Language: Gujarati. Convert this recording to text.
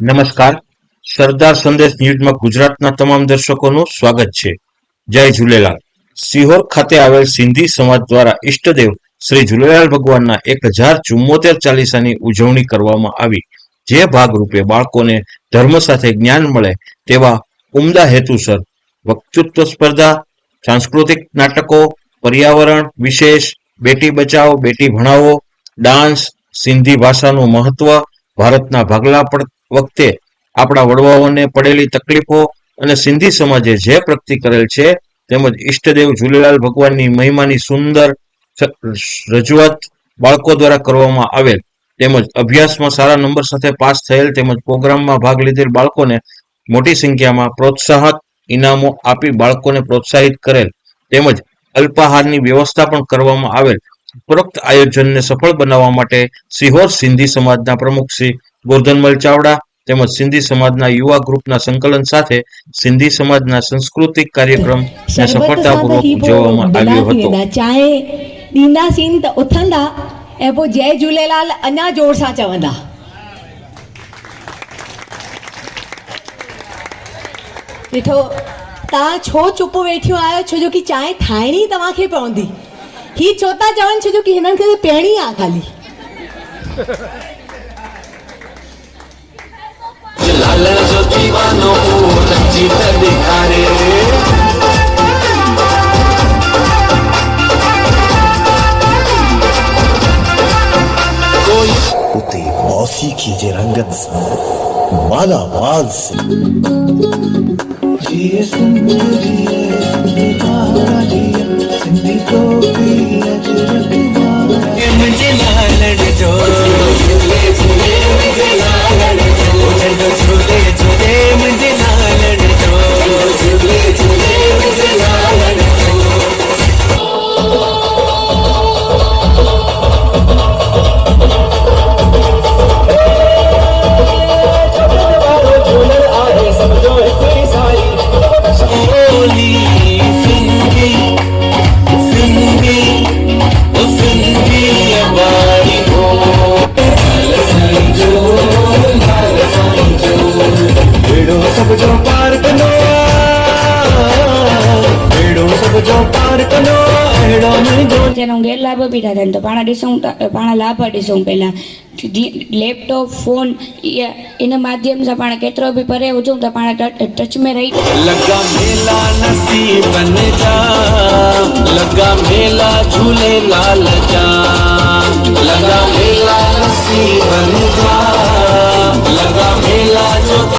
નમસ્કાર. સરદાર સંદેશ ન્યૂઝમાં ગુજરાતના તમામ દર્શકોનું સ્વાગત છે. જય ઝૂલેલાલ. સિહોર ખાતે આવેલ સિંધી સમાજ દ્વારા ઈષ્ટદેવ શ્રી ઝૂલેલાલ ભગવાનના એક હજાર ચુમ્મોતેર ચાલીસાની ઉજવણી કરવામાં આવી. જે ભાગરૂપે બાળકોને ધર્મ સાથે જ્ઞાન મળે તેવા ઉમદા હેતુસર વક્તૃત્વ સ્પર્ધા, સાંસ્કૃતિક નાટકો, પર્યાવરણ વિશેષ, બેટી બચાવો, બેટી ભણાવો, ડાન્સ, સિંધી ભાષાનું મહત્વ, ભારતના ભાગલા પડ વખતે આપણા વડવાઓને પડેલી તકલીફો અને સિંધી સમાજે જે પ્રગતિ કરેલ છે, તેમજ ઈષ્ટદેવ ઝૂલેલાલ ભગવાનની મહિમાની સુંદર રજૂઆત બાળકો દ્વારા કરવામાં આવેલ, તેમજ અભ્યાસમાં સારા નંબર સાથે પાસ થયેલ, તેમજ પ્રોગ્રામમાં ભાગ લીધેલ બાળકોને મોટી સંખ્યામાં પ્રોત્સાહક ઇનામો આપી બાળકોને પ્રોત્સાહિત કરેલ, તેમજ અલ્પાહારની વ્યવસ્થા પણ કરવામાં આવેલ. ઉપરોક્ત આયોજનને સફળ બનાવવા માટે સિહોર સિંધી સમાજના પ્રમુખ શ્રી ગોરધનમલ ચાવડા તેમજ સિંધી સમાજના યુવા ગ્રુપના સંકલન સાથે સિંધી સમાજના સાંસ્કૃતિક કાર્યક્રમ સફળતાપૂર્વક ઉજવવામાં આવ્યો હતો चांहि ॾींदासीं त उथंदा ऐं पोइ जय झूलेलाल अञा जोर सां चवंदा ॾिठो तव्हां छो चुप वेठियूं आहियो छो जो की चांहि ठाहिणी तव्हांखे पवंदी ही छो था चवनि छो जो की हिननि खे त पीअणी आहे ख़ाली जीत दिखारे कोई उते मौसीकी जे रंगनि सां मालामाल से मुझे સમજો પાર્કનો એડો સમજો પાર્કનો એડો નહીં તેનો ગેરલાભ બી થતા તો પાણા ડીસું પાણા લાભ ડીસું પહેલાં. લેપટોપ ફોન એના માધ્યમથી પાણે કેતરો બી પરે ઉજું તો પાણે ટચ મે રહી લગા મેલા નસીબ બન જા લગા મેલા ઝૂલે લાલ જા.